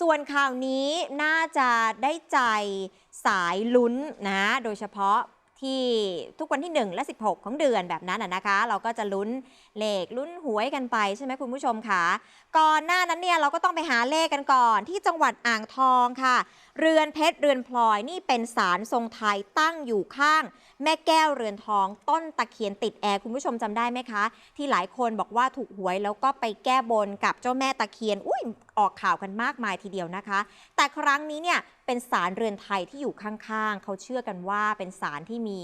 ส่วนข่าวนี้น่าจะได้ใจสายลุ้นนะ โดยเฉพาะ ที่ทุกวันที่ 1 และ 16 ของเดือนแบบนั้นนะคะ เราก็จะลุ้นเลขลุ้นหวยกันไปใช่ไหมคุณผู้ชมคะก่อนหน้านั้นเนี่ยเราก็ต้องไปหาเลขกันก่อนที่จังหวัดอ่างทองค่ะ เรือนเพชรเรือนพลอยนี่เป็นศาลทรงไทยตั้งอยู่ข้าง แม่แก้วเรือนทอง ต้นตะเคียนติดแอร์คุณผู้ชมจำได้ไหมคะ ที่หลายคนบอกว่าถูกหวยแล้วก็ไปแก้บนกับเจ้าแม่ตะเคียนอุ้ยออกข่าวกันมากมายทีเดียวนะคะ แต่ครั้งนี้เนี่ย เป็นศาลเรือนไทยที่อยู่ข้างๆ เขาเชื่อกันว่าเป็นศาลที่มี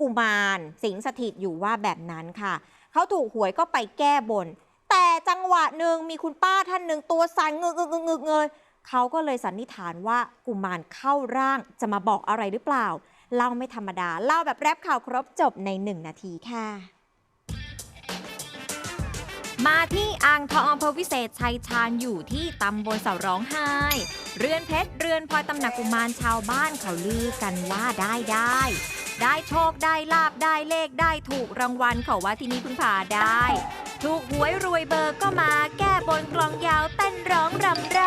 กุมารสิงสถิตอยู่ว่าแบบนั้นค่ะ เขาถูกหวยก็ไปแก้บน แต่จังหวะหนึ่งมีคุณป้าท่านหนึ่งตัวสั่นงึกเงึกงึกงึกเลยเขาก็เลยสันนิษฐานว่ากุมารเข้าร่างจะมาบอกอะไรหรือเปล่า เล่าไม่ธรรมดา เล่าแบบแรปข่าวครบจบในหนึ่งนาทีค่ะ มาที่อ่างทองอำเภอวิเศษชัยชาญอยู่ที่ตำบลเสาร้องไห้ เรือนเพชรเรือนพลอยตำหนักกุมารชาวบ้านเขาลือกันว่าได้ได้ ได้โชคได้ลาบได้เลขได้ถูกรางวัลเขาว่าที่นี่พึ่งพาได้ ถูกหวยรวยเบอร์ก็มาแก้บนกลองยาวเต้นร้องรำไร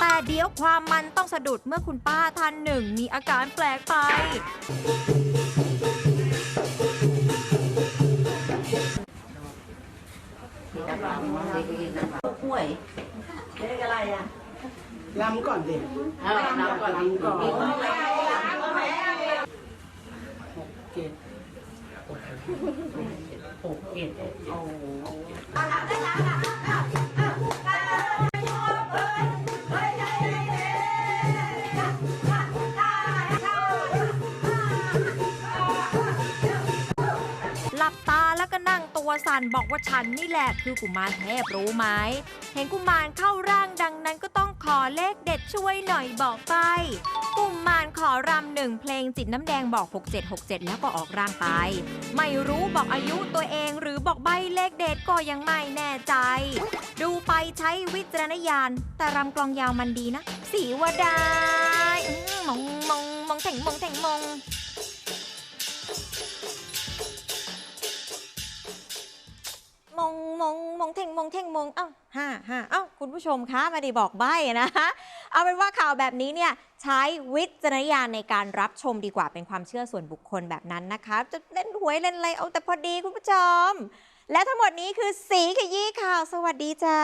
แต่เดี๋ยวความมันต้องสะดุดเมื่อคุณป้าท่านหนึ่งมีอาการแปลกไป หวยเลขอะไรอะลำก่อนดิเอาน้ำก่อนน้ำก่อนเจ็ดหกเจ็ดโอ้หลับตาแล้วก็นั่งตั วสันบอกว่าฉันนี่แหละคือกุมารเทพรู้ไหม เห็นกุมารเข้าร่างดังนั้นก็ต้องขอเลขเด็ดช่วยหน่อยบอกไป กุมารขอรำหนึ่งเพลงจิตน้ำแดงบอก 6767 แล้วก็ออกร่างไป ไม่รู้บอกอายุตัวเองหรือบอกใบเลขเด็ดก็ยังไม่แน่ใจ ดูไปใช้วิจารณญาณ แต่รำกลองยาวมันดีนะ สีวดายอื้อมองมองมองเถ่งมองเถ่งมอง งมงมงเท่งมงเท่งมงเอ้าห้าห้าเอ้าคุณผู้ชมคะไม่ได้บอกใบ้นะเอาเป็นว่าข่าวแบบนี้เนี่ยใช้วิจารณญาณในการรับชมดีกว่าเป็นความเชื่อส่วนบุคคลแบบนั้นนะคะ จะเล่นหวยเล่นอะไรเอาแต่พอดีคุณผู้ชม และทั้งหมดนี้คือสีขยี้ข่าวสวัสดีจ้า